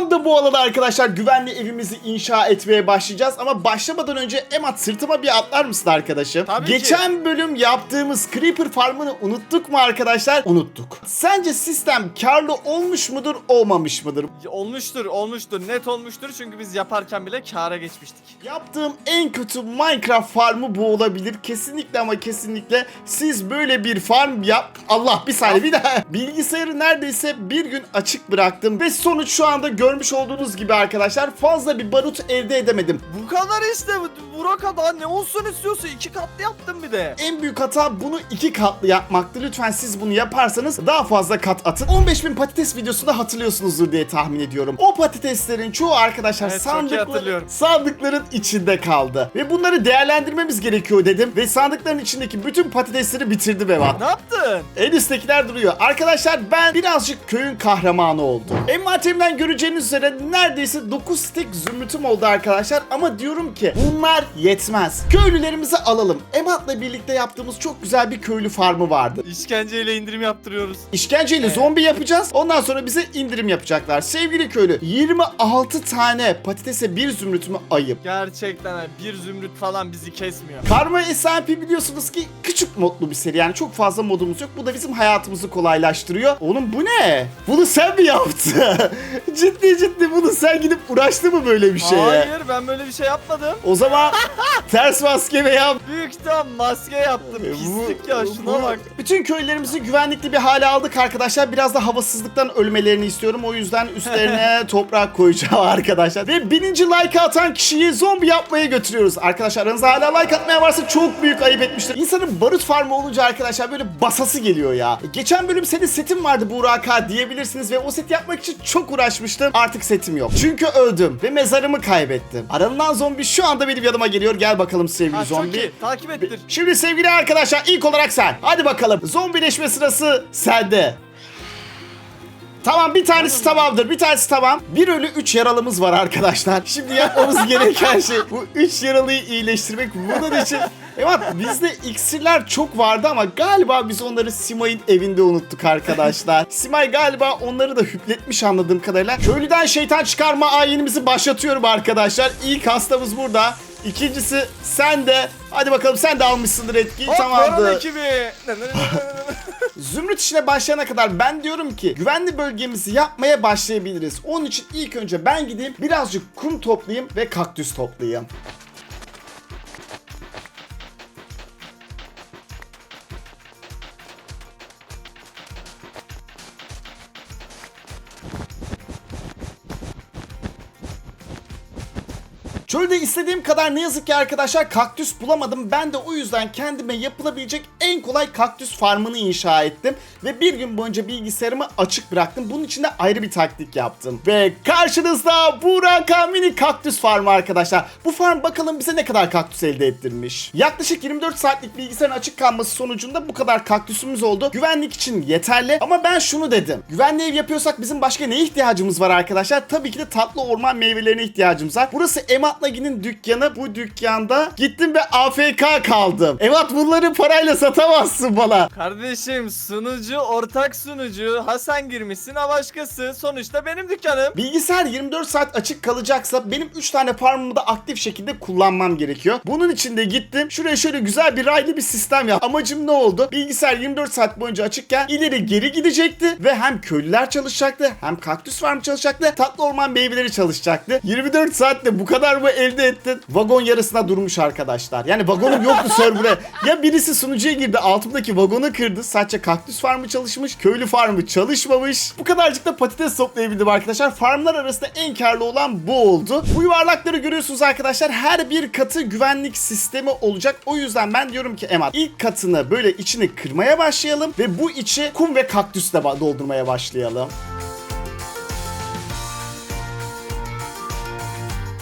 Tam da bu alanda arkadaşlar güvenli evimizi inşa etmeye başlayacağız. Ama başlamadan önce Emat sırtıma bir atlar mısın arkadaşım? Tabii ki. Geçen bölüm yaptığımız Creeper Farm'ını unuttuk mu arkadaşlar? Unuttuk. Sence sistem karlı olmuş mudur olmamış mıdır? Olmuştur, olmuştur. Net olmuştur çünkü biz yaparken bile kâra geçmiştik. Yaptığım en kötü Minecraft farmı bu olabilir. Kesinlikle ama kesinlikle siz böyle bir farm yap. Allah bir saniye bir daha. Bilgisayarı neredeyse bir gün açık bıraktım. Ve sonuç şu anda görmüş olduğunuz gibi arkadaşlar fazla bir barut elde edemedim. Bu kadar işte. Burak daha ne olsun istiyorsun? İki katlı yaptım bir de. En büyük hata bunu iki katlı yapmaktı. Lütfen siz bunu yaparsanız daha fazla kat atın. 15.000 patates videosunda hatırlıyorsunuzdur diye tahmin ediyorum. O patateslerin çoğu arkadaşlar Evet, hatırlıyorum. sandıkların içinde kaldı. Ve bunları değerlendirmemiz gerekiyor dedim. Ve sandıkların içindeki bütün patatesleri bitirdi Evat. Ne yaptın? En üsttekiler duruyor. Arkadaşlar ben birazcık köyün kahramanı oldum. Envanterimden göreceğiniz üzere neredeyse 9 stek zümrütüm oldu arkadaşlar. Ama diyorum ki bunlar yetmez. Köylülerimizi alalım. Emat'la birlikte yaptığımız çok güzel bir köylü farmı vardı. İşkenceyle indirim yaptırıyoruz. İşkenceyle Evet. zombi yapacağız. Ondan sonra bize indirim yapacaklar. Sevgili köylü 26 tane patatese bir zümrütümü ayıp. Gerçekten bir zümrüt falan bizi kesmiyor. Karma SMP biliyorsunuz ki küçük modlu bir seri yani çok fazla modumuz yok. Bu da bizim hayatımızı kolaylaştırıyor. Oğlum bu ne? Bunu sen mi yaptın? ciddi ciddi bunu sen gidip uğraştı mı böyle bir şeye? Hayır ben böyle bir şey yapmadım. O zaman ters maske veya Büyük tam maske yaptım. Pislik ya şuna bak. Bütün köylerimizi güvenlikli bir hale aldık arkadaşlar. Biraz da havasızlıktan ölmelerini istiyorum. O yüzden üstlerine toprak koyacağım arkadaşlar. Ve bininci like atan kişiyi zombi yapmaya götürüyoruz. Arkadaşlar aranızda hala like atmayan varsa çok büyük ayıp etmiştir. İnsanın barut farmı olunca arkadaşlar böyle basası geliyor ya. Geçen bölüm senin setin vardı Burak diyebilirsiniz ve o seti yapmak için çok uğraşmıştım. Artık setim yok. Çünkü öldüm ve mezarımı kaybettim. Aranılan zombi şu anda benim yanıma geliyor. Gel bakalım sevgili Ha, zombi. iyi. Takip ettir. Şimdi sevgili arkadaşlar ilk olarak sen. Hadi bakalım. Zombileşme sırası sende. Tamam bir tanesi tamamdır. Bir tanesi tamam. Bir ölü üç yaralımız var arkadaşlar. Şimdi yapmamız gereken şey bu üç yaralıyı iyileştirmek. Bunun için Evet bizde iksirler çok vardı ama galiba biz onları Simay'ın evinde unuttuk arkadaşlar. Simay galiba onları da hüpletmiş anladığım kadarıyla. Köylüden şeytan çıkarma ayinimizi başlatıyorum arkadaşlar. İlk hastamız burada. İkincisi sen de. Hadi bakalım sen de almışsındır etkiyi. Hop Tamamdır. Ekibi. Zümrüt işine başlayana kadar ben diyorum ki güvenli bölgemizi yapmaya başlayabiliriz. Onun için ilk önce ben gideyim birazcık kum toplayayım ve kaktüs toplayayım. Çölde istediğim kadar ne yazık ki arkadaşlar kaktüs bulamadım. Ben de o yüzden kendime yapılabilecek en kolay kaktüs farmını inşa ettim. Ve bir gün boyunca bilgisayarımı açık bıraktım. Bunun için de ayrı bir taktik yaptım. Ve karşınızda Buraka mini kaktüs farmı arkadaşlar. Bu farm bakalım bize ne kadar kaktüs elde ettirmiş. Yaklaşık 24 saatlik bilgisayarın açık kalması sonucunda bu kadar kaktüsümüz oldu. Güvenlik için yeterli ama ben şunu dedim. Güvenli ev yapıyorsak bizim başka neye ihtiyacımız var arkadaşlar? Tabii ki de tatlı orman meyvelerine ihtiyacımız var. Burası Emat Nagi'nin dükkanı. Bu dükkanda gittim ve AFK kaldım. Emat bunları parayla satamazsın bana. Kardeşim sunucu ortak sunucu Hasan girmişsin ha başkası sonuçta benim dükkanım. Bilgisayar 24 saat açık kalacaksa benim 3 tane farmımı da aktif şekilde kullanmam gerekiyor. Bunun için de gittim. Şuraya şöyle güzel bir raylı bir sistem yap. Amacım ne oldu? Bilgisayar 24 saat boyunca açıkken ileri geri gidecekti ve hem köylüler çalışacaktı hem kaktüs farmı çalışacaktı. Tatlı orman meyveleri çalışacaktı. 24 saatte bu kadar mı elde ettin? Vagon yarısına durmuş arkadaşlar. Yani vagonum yoktu server'e. Ya birisi sunucuya girdi altımdaki vagonu kırdı. Sadece kaktüs farmı çalışmış. Köylü farmı çalışmamış. Bu kadarcık da patates toplayabildim arkadaşlar. Farmlar arasında en karlı olan bu oldu. Bu yuvarlakları görüyorsunuz arkadaşlar. Her bir katı güvenlik sistemi olacak. O yüzden ben diyorum ki Emat ilk katını böyle içini kırmaya başlayalım ve bu içi kum ve kaktüsle doldurmaya başlayalım.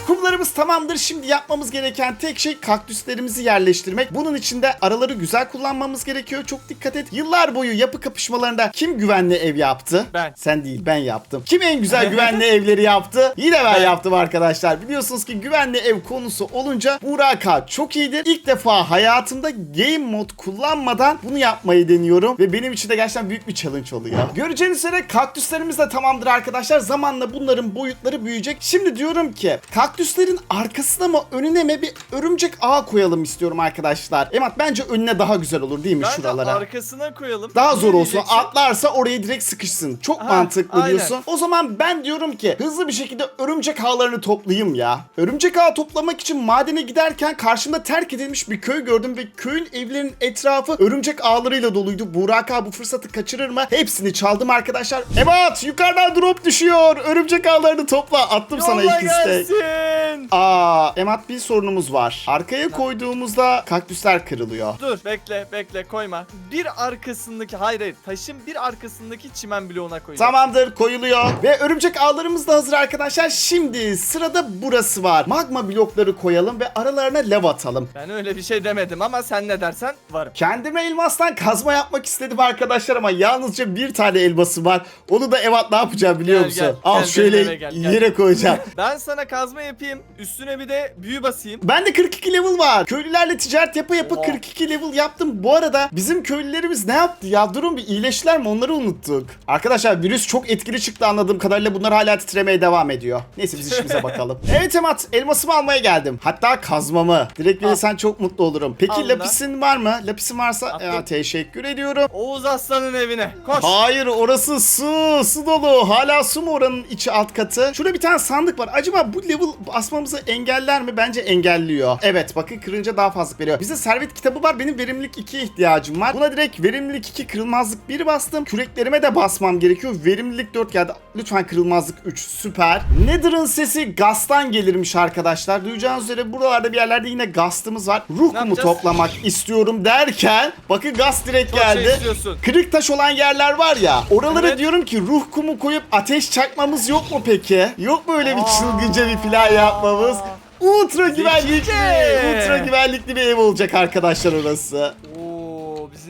Kumlarımız tamamdır. Şimdi yapmamız gereken tek şey kaktüslerimizi yerleştirmek. Bunun için de araları güzel kullanmamız gerekiyor. Çok dikkat et. Yıllar boyu yapı kapışmalarında kim güvenli ev yaptı? Ben. Sen değil ben yaptım. Kim en güzel güvenli evleri yaptı? Yine ben Ben. yaptım arkadaşlar. Biliyorsunuz ki güvenli ev konusu olunca Buraka çok iyidir. İlk defa hayatımda game mod kullanmadan bunu yapmayı deniyorum. Ve benim için de gerçekten büyük bir challenge oluyor. Göreceğiniz üzere kaktüslerimiz de tamamdır arkadaşlar. Zamanla bunların boyutları büyüyecek. Şimdi diyorum ki kaktüslerin arkasına mı önüne mi bir örümcek ağ koyalım istiyorum arkadaşlar. Emat bence önüne daha güzel olur değil mi Bence şuralara? arkasına koyalım. Daha zor olsun. diyeceksin? Atlarsa oraya direkt sıkışsın. Çok Ha, mantıklı aynen. diyorsun. O zaman ben diyorum ki hızlı bir şekilde örümcek ağlarını toplayayım ya. Örümcek ağı toplamak için madene giderken karşımda terk edilmiş bir köy gördüm ve köyün evlerinin etrafı örümcek ağlarıyla doluydu. Burak ağa bu fırsatı kaçırır mı? Hepsini çaldım arkadaşlar. Evet yukarıdan drop düşüyor. Örümcek ağlarını topla. Attım sana Yolla iki istek. gelsin. Aa, Emat bir sorunumuz var. Arkaya koyduğumuzda kaktüsler kırılıyor. Dur bekle bekle koyma. Bir arkasındaki hayır hayır taşın bir arkasındaki çimen bloğuna koyacağım. Tamamdır koyuluyor. Ve örümcek ağlarımız da hazır arkadaşlar. Şimdi sırada burası var. Magma blokları koyalım ve aralarına lav atalım. Ben öyle bir şey demedim ama sen ne dersen varım. Kendime elmastan kazma yapmak istedim arkadaşlar ama yalnızca bir tane elması var. Onu da Evat ne yapacağım biliyor Gel, musun? gel. Al Gel, şöyle benim eve gel, gel. yere koyacağım. Ben sana kazma yapayım. Üstüne bir de büyü basayım. Bende 42 level var. Köylülerle ticaret yapa yapa Oha. 42 level yaptım. Bu arada bizim köylülerimiz ne yaptı ya? Durun bir iyileştiler mi? Onları unuttuk. Arkadaşlar virüs çok etkili çıktı anladığım kadarıyla. Bunlar hala titremeye devam ediyor. Neyse biz işimize bakalım. Evet Emat elmasımı almaya geldim. Hatta kazmamı. Direkt verirsen çok mutlu olurum. Peki Al lapisin var mı? Lapisin varsa Attım. ya, teşekkür ediyorum. Oğuz Aslan'ın evine. Koş. Hayır orası su. Su dolu. Hala su mu oranın içi alt katı? Şurada bir tane sandık var. Acaba bu level basmamızı engeller mi? Bence engelliyor. Evet bakın kırınca daha fazla veriyor. Bize servet kitabı var. Benim verimlilik 2'ye ihtiyacım var. Buna direkt verimlilik 2 kırılmazlık 1 bastım. Küreklerime de basmam gerekiyor. Verimlilik 4 geldi. Lütfen kırılmazlık 3. Süper. Nether'ın sesi gaztan gelirmiş arkadaşlar. Duyacağınız üzere buralarda bir yerlerde yine gastımız var. Ruh kumu toplamak istiyorum derken bakın gaz direkt Çok şey geldi. istiyorsun. Kırık taş olan yerler var ya. Oralara Evet. diyorum ki ruh kumu koyup ateş çakmamız yok mu peki? Yok mu öyle bir çılgınca bir plan yapmamız? Ultra güvenlikli, ultra güvenlikli bir ev olacak arkadaşlar orası.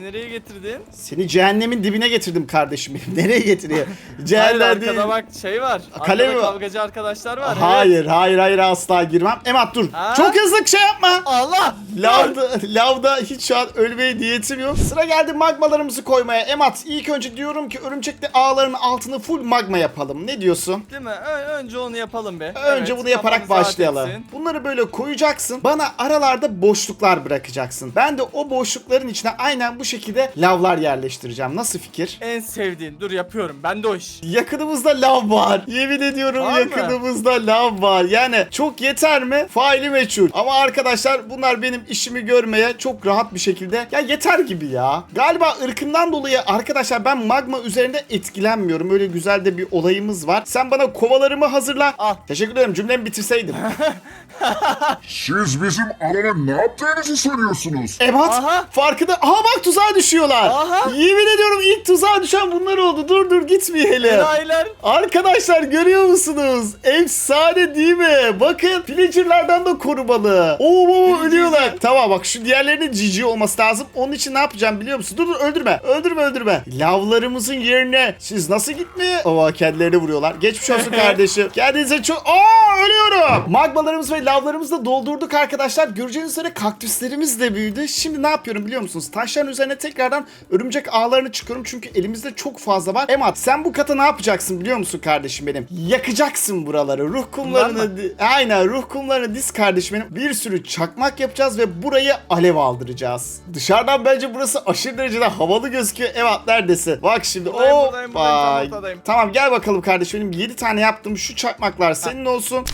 Bizi nereye getirdin? Seni cehennemin dibine getirdim kardeşim benim. Nereye getiriyor? Hayır Cehennem değil. arkada bak şey var. Kale Arkada mi var? kavgacı arkadaşlar var. Hayır, evet. hayır, hayır asla girmem. Emat dur. Ha? Çok hızlı şey yapma. Allah! Lavda, lavda hiç şu an ölmeye niyetim yok. Sıra geldi magmalarımızı koymaya. Emat ilk önce diyorum ki örümcekli ağların altını full magma yapalım. Ne diyorsun? Değil mi? Ö- önce onu yapalım be. Önce Evet, bunu yaparak kafamız rahat başlayalım. etsin. Bunları böyle koyacaksın. Bana aralarda boşluklar bırakacaksın. Ben de o boşlukların içine aynen bu şekilde lavlar yerleştireceğim. Nasıl fikir? En sevdiğin. Dur yapıyorum. Ben de o iş. Yakınımızda lav var. Yemin ediyorum Var mı? yakınımızda lav var. Yani çok yeter mi? Faili meçhul. Ama arkadaşlar bunlar benim işimi görmeye çok rahat bir şekilde ya yeter gibi ya. Galiba ırkımdan dolayı arkadaşlar ben magma üzerinde etkilenmiyorum. Öyle güzel de bir olayımız var. Sen bana kovalarımı hazırla. Al. Teşekkür ederim. Cümlemi bitirseydim. Siz bizim alana ne yaptığınızı sanıyorsunuz? Ebat Aha. farkında. Aha bak tuzağa düşüyorlar. Aha. Yemin ediyorum ilk tuzağa düşen bunlar oldu. Dur dur gitmeyelim. Enayiler. Arkadaşlar görüyor musunuz? Efsane değil mi? Bakın villagerlardan da korumalı. Oo oo, ölüyorlar. Tamam bak şu diğerlerinin GG olması lazım. Onun için ne yapacağım biliyor musun? Dur dur öldürme. Öldürme öldürme. Lavlarımızın yerine siz nasıl gitmeye? Oo kendilerini vuruyorlar. Geçmiş olsun kardeşim. Kendinize çok... Aa ölüyorum. Magmalarımız ve lavlarımızı da doldurduk arkadaşlar. Göreceğiniz üzere kaktüslerimiz de büyüdü. Şimdi ne yapıyorum biliyor musunuz? Taşların üzerine tekrardan örümcek ağlarını çıkıyorum. Çünkü elimizde çok fazla var. Emat sen bu kata ne yapacaksın biliyor musun kardeşim benim? Yakacaksın buraları. Ruh kumlarını... Aynen ruh kumlarını diz kardeşim benim. Bir sürü çakmak yapacağız ve burayı alev aldıracağız. Dışarıdan bence burası aşırı derecede havalı gözüküyor. Evet neredesin? Bak şimdi. Buradayım, Hoppa. buradayım, buradayım, tam ortadayım. Tamam gel bakalım kardeşim benim 7 tane yaptım. Şu çakmaklar senin olsun.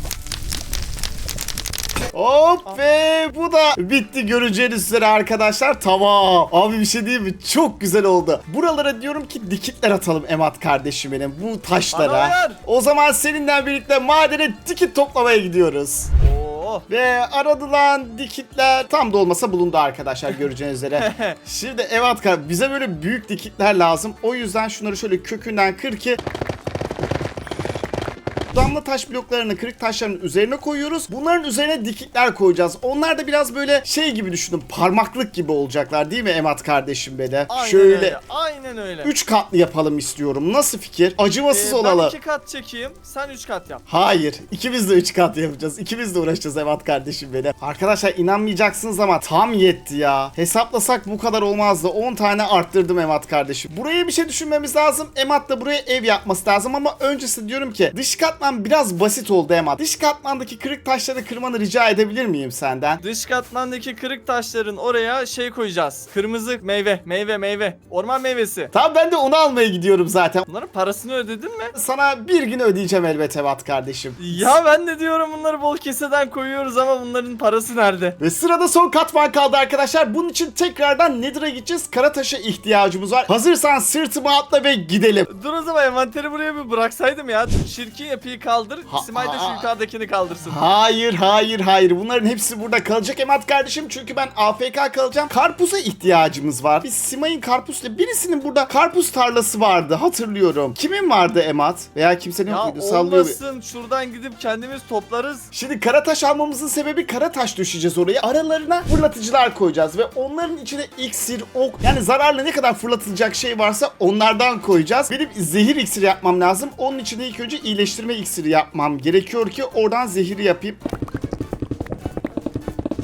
Hop ve bu da bitti göreceğiniz üzere arkadaşlar. Tamam. Abi bir şey değil mi? Çok güzel oldu. Buralara diyorum ki dikitler atalım Emat kardeşim benim. Bu Bana taşlara. O zaman seninle birlikte madene dikit toplamaya gidiyoruz. Oo. Ve aradılan dikitler tam da olmasa bulundu arkadaşlar göreceğiniz üzere. Şimdi Evatka bize böyle büyük dikitler lazım. O yüzden şunları şöyle kökünden kır ki Damla taş bloklarını kırık taşların üzerine koyuyoruz. Bunların üzerine dikitler koyacağız. Onlar da biraz böyle şey gibi düşünün. Parmaklık gibi olacaklar değil mi Emat kardeşim be de? Aynen Şöyle öyle. Aynen öyle. 3 katlı yapalım istiyorum. Nasıl fikir? Acımasız Ee, olalım. Ben iki kat çekeyim. Sen üç kat yap. Hayır. ikimiz de 3 kat yapacağız. İkimiz de uğraşacağız Emat kardeşim benim. Arkadaşlar inanmayacaksınız ama tam yetti ya. Hesaplasak bu kadar olmazdı. 10 tane arttırdım Emat kardeşim. Buraya bir şey düşünmemiz lazım. Emat da buraya ev yapması lazım ama öncesi diyorum ki dış katman biraz basit oldu Emat. Dış katmandaki kırık taşları kırmanı rica edebilir miyim senden? Dış katmandaki kırık taşların oraya şey koyacağız. Kırmızı meyve, meyve, meyve. Orman meyvesi. Tamam ben de onu almaya gidiyorum zaten. Bunların parasını ödedin mi? Sana bir gün ödeyeceğim elbet Emat kardeşim. Ya ben de diyorum bunları bol keseden koyuyoruz ama bunların parası nerede? Ve sırada son katman kaldı arkadaşlar. Bunun için tekrardan Nether'a gideceğiz. Karataş'a ihtiyacımız var. Hazırsan sırtıma atla ve gidelim. Dur o zaman envanteri buraya bir bıraksaydım ya. Çirkin yapıyı kaldır. Ha- da ha- şu yukarıdakini kaldırsın. Hayır hayır hayır bunların hepsi burada kalacak Emat kardeşim çünkü ben AFK kalacağım. Karpuza ihtiyacımız var. Biz Simay'ın karpuzla birisinin burada karpuz tarlası vardı hatırlıyorum. Kimin vardı Emat? Veya kimsenin Ya yok muydu? Sallıyor. olmasın şuradan gidip kendimiz toplarız. Şimdi karataş almamızın sebebi karataş düşeceğiz oraya. Aralarına fırlatıcılar koyacağız ve onların içine iksir, ok yani zararlı ne kadar fırlatılacak şey varsa onlardan koyacağız. Benim zehir iksiri yapmam lazım. Onun için de ilk önce iyileştirme iksiri yapmam gerekiyor ki oradan zehiri yapayım.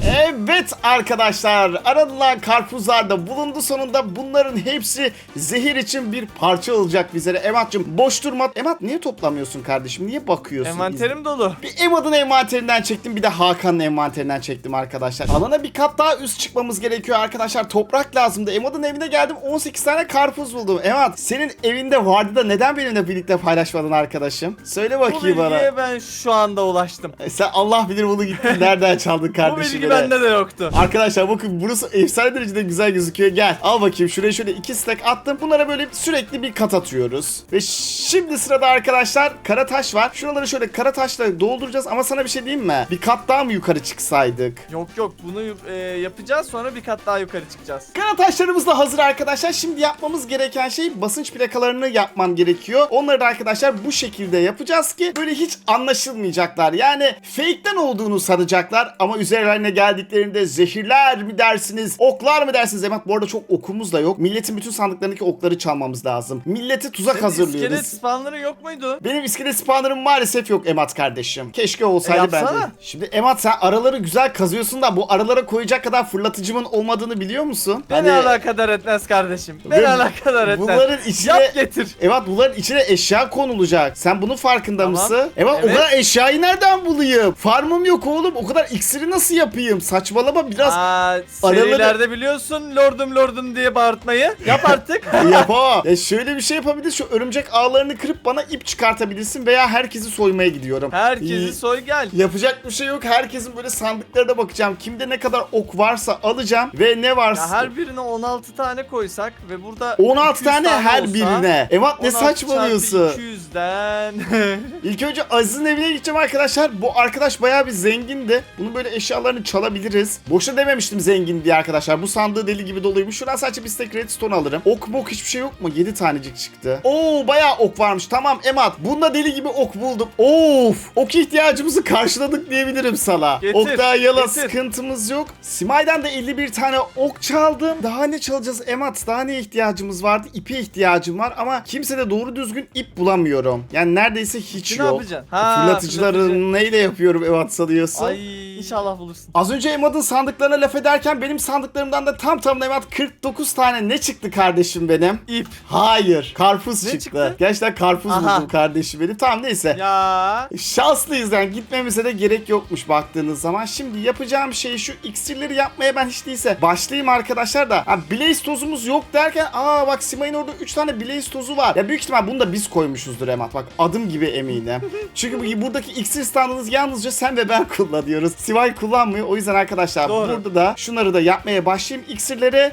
Evet arkadaşlar aranılan karpuzlar da bulundu sonunda bunların hepsi zehir için bir parça olacak bizlere. Emat'cığım boş durma. Emat niye toplamıyorsun kardeşim? Niye bakıyorsun? Envanterim dolu. Bir Emad'ın envanterinden çektim bir de Hakan'ın envanterinden çektim arkadaşlar. Alana bir kat daha üst çıkmamız gerekiyor arkadaşlar. Toprak lazımdı. Emad'ın evine geldim 18 tane karpuz buldum. Emad senin evinde vardı da neden benimle birlikte paylaşmadın arkadaşım? Söyle Bu bakayım bana. bilgiye ben şu anda ulaştım. E, Sen Allah bilir bunu gittin nereden çaldın Bu kardeşim. beni? Bende de yoktu. Arkadaşlar bakın burası efsane derecede güzel gözüküyor. Gel al bakayım şuraya şöyle iki stack attım. Bunlara böyle sürekli bir kat atıyoruz. Ve şimdi sırada arkadaşlar kara taş var. Şuraları şöyle kara taşla dolduracağız ama sana bir şey diyeyim mi? Bir kat daha mı yukarı çıksaydık? Yok yok bunu e, yapacağız sonra bir kat daha yukarı çıkacağız. Kara taşlarımız da hazır arkadaşlar. Şimdi yapmamız gereken şey basınç plakalarını yapman gerekiyor. Onları da arkadaşlar bu şekilde yapacağız ki böyle hiç anlaşılmayacaklar. Yani fake'ten olduğunu sanacaklar ama üzerlerine geldiklerinde zehirler mi dersiniz, oklar mı dersiniz? Emat bu arada çok okumuz da yok. Milletin bütün sandıklarındaki okları çalmamız lazım. Millete tuzak Senin hazırlıyoruz. iskelet spawnları yok muydu? Benim iskelet spawnlarım maalesef yok Emat kardeşim. Keşke olsaydı E, ben de. Şimdi Emat sen araları güzel kazıyorsun da bu aralara koyacak kadar fırlatıcımın olmadığını biliyor musun? Beni Hani- alakadar etmez kardeşim. Beni Ve alakadar etmez. Bunların içine... Yap getir. Evet bunların içine eşya konulacak. Sen bunun farkında Tamam. mısın? Evet, o kadar eşyayı nereden bulayım? Farmım yok oğlum. O kadar iksiri nasıl yapayım? Saçmalama biraz Aa, Araları- serilerde biliyorsun lordum lordum diye bağırtmayı. Yap artık. yapamam. ya şöyle bir şey yapabiliriz. Şu örümcek ağlarını kırıp bana ip çıkartabilirsin veya herkesi soymaya gidiyorum. Herkesi soy gel. Yapacak bir şey yok. Herkesin böyle sandıklarına bakacağım. Kimde ne kadar ok varsa alacağım ve ne varsa. Ya her birine 16 tane koysak ve burada 16 200 tane her olsa, birine. Evat ne 16 saçmalıyorsun? çarpı 200'den. İlk önce Aziz'in evine gideceğim arkadaşlar. Bu arkadaş bayağı bir zengindi. Bunu böyle eşyalarını çalabiliriz. Boşuna dememiştim zengin diye arkadaşlar. Bu sandığı deli gibi doluymuş. Şuradan sadece bir stack redstone alırım. Ok mok hiçbir şey yok mu? 7 tanecik çıktı. Oo bayağı ok varmış. Tamam Emat. Bunda deli gibi ok buldum. Of. Ok ihtiyacımızı karşıladık diyebilirim sana. Getir, ok daha yala getir. sıkıntımız yok. Simay'dan da 51 tane ok çaldım. Daha ne çalacağız Emat? Daha ne ihtiyacımız vardı? İpe ihtiyacım var ama kimse de doğru düzgün ip bulamıyorum. Yani neredeyse hiç Ne yok. yapacaksın? Ha, Fırlatıcıları fırlatıcı. neyle yapıyorum Emat sanıyorsun? Ay inşallah bulursun. Az önce Emad'ın sandıklarına laf ederken benim sandıklarımdan da tam tamına Emad 49 tane ne çıktı kardeşim benim? İp. Hayır. Karpuz Ne çıktı. çıktı? Gerçekten karpuz Aha. buldum kardeşim benim. Tamam neyse. Ya. Şanslıyız yani gitmemize de gerek yokmuş baktığınız zaman. Şimdi yapacağım şey şu iksirleri yapmaya ben hiç değilse başlayayım arkadaşlar da. Ha, Blaze tozumuz yok derken aa bak Simay'ın orada 3 tane Blaze tozu var. Ya büyük ihtimal bunu da biz koymuşuzdur Emat. Bak adım gibi eminim. Çünkü bu, buradaki iksir standınız yalnızca sen ve ben kullanıyoruz. Simay kullanmıyor. O yüzden arkadaşlar Doğru. burada da şunları da yapmaya başlayayım iksirleri.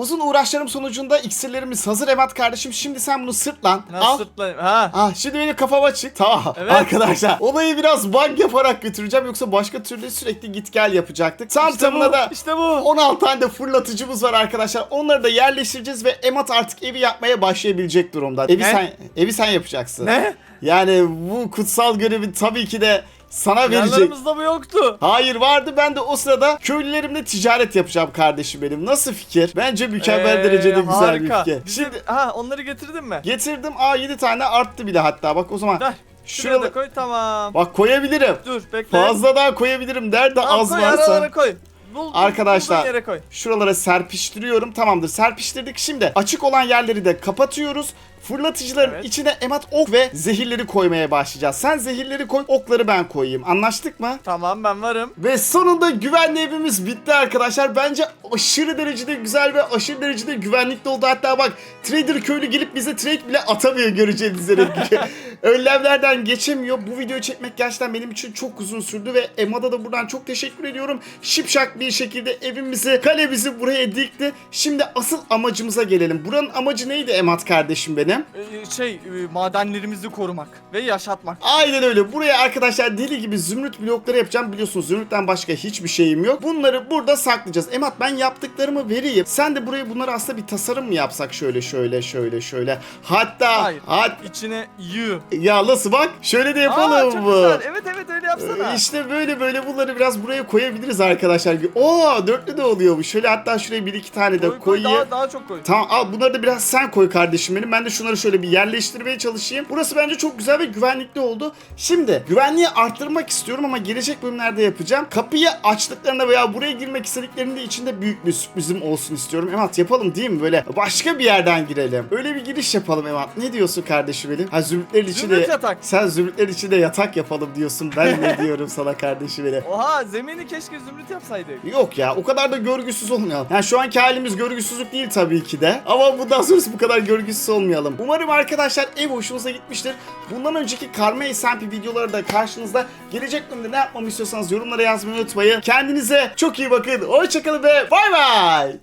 Uzun uğraşlarım sonucunda iksirlerimiz hazır Emat kardeşim. Şimdi sen bunu sırt lan. Al. Nasıl sırtlayayım? Ha. Ah şimdi benim kafama çık. Tamam. Evet. Arkadaşlar olayı biraz bug yaparak götüreceğim. Yoksa başka türlü sürekli git gel yapacaktık. Tam İşte bu. tamına da İşte bu. 16 tane de fırlatıcımız var arkadaşlar. Onları da yerleştireceğiz ve Emat artık evi yapmaya başlayabilecek durumda. Evi Ne? sen evi sen yapacaksın. Ne? Yani bu kutsal görevi tabii ki de sana verecek. Yanlarımızda bu yoktu. Hayır vardı ben de o sırada köylülerimle ticaret yapacağım kardeşim benim. Nasıl fikir? Bence mükemmel Ee, derecede güzel harika. bir fikir. Bize- Şimdi ha onları getirdin mi? getirdim. Aa 7 tane arttı bile hatta. Bak o zaman Ver. Şuraya şurada da koy tamam. bak koyabilirim. Dur bekle. Fazla daha koyabilirim. Nerede Tamam, az koy, varsa. aralara koy. Bul, Arkadaşlar. bulduğun yere koy. Şuralara serpiştiriyorum. Tamamdır. Serpiştirdik. Şimdi açık olan yerleri de kapatıyoruz. Fırlatıcıların Evet. içine emat ok ve zehirleri koymaya başlayacağız. Sen zehirleri koy, okları ben koyayım. Anlaştık mı? Tamam ben varım. Ve sonunda güvenli evimiz bitti arkadaşlar. Bence aşırı derecede güzel ve aşırı derecede güvenlikli oldu. Hatta bak Trader köylü gelip bize trade bile atamıyor göreceğiniz üzere. Önlemlerden geçemiyor. Bu videoyu çekmek gerçekten benim için çok uzun sürdü ve Emada da buradan çok teşekkür ediyorum. Şipşak bir şekilde evimizi, kalemizi buraya dikti. Şimdi asıl amacımıza gelelim. Buranın amacı neydi Emad kardeşim benim? Ee, şey e, madenlerimizi korumak ve yaşatmak. Aynen öyle. Buraya arkadaşlar deli gibi zümrüt blokları yapacağım. Biliyorsunuz zümrütten başka hiçbir şeyim yok. Bunları burada saklayacağız. Emat ben yaptıklarımı vereyim. Sen de buraya bunları aslında bir tasarım mı yapsak? Şöyle şöyle şöyle şöyle. Hatta Hayır. hat İçine yığ. Ya nasıl bak? Şöyle de Aa yapalım çok mı? güzel. Evet evet öyle yapsana. Ee, İşte böyle böyle bunları biraz buraya koyabiliriz arkadaşlar. Oo dörtlü de oluyor bu. Şöyle hatta şuraya bir iki tane de koy, koy, koyayım. daha, daha çok koy. Tamam al bunları da biraz sen koy kardeşim benim. Ben de şunları şöyle bir yerleştirmeye çalışayım. Burası bence çok güzel ve güvenlikli oldu. Şimdi güvenliği arttırmak istiyorum ama gelecek bölümlerde yapacağım. Kapıyı açtıklarında veya buraya girmek istediklerinde içinde büyük bir sürprizim olsun istiyorum. Emat yapalım değil mi? Böyle başka bir yerden girelim. Öyle bir giriş yapalım Emat. Ne diyorsun kardeşim benim? Ha zümrütlerin Zümrüt yatak. Sen zümrütlerin içinde yatak yapalım diyorsun. Ben ne diyorum sana kardeşim benim? Oha zemini keşke zümrüt yapsaydık. Yok ya o kadar da görgüsüz olmayalım. Yani şu anki halimiz görgüsüzlük değil tabii ki de. Ama bundan sonrası bu kadar görgüsüz olmayalım. Umarım arkadaşlar ev hoşunuza gitmiştir. Bundan önceki Karma SMP videoları da karşınızda. Gelecek bölümde ne yapmamı istiyorsanız yorumlara yazmayı unutmayın. Kendinize çok iyi bakın. Hoşçakalın ve bay bay.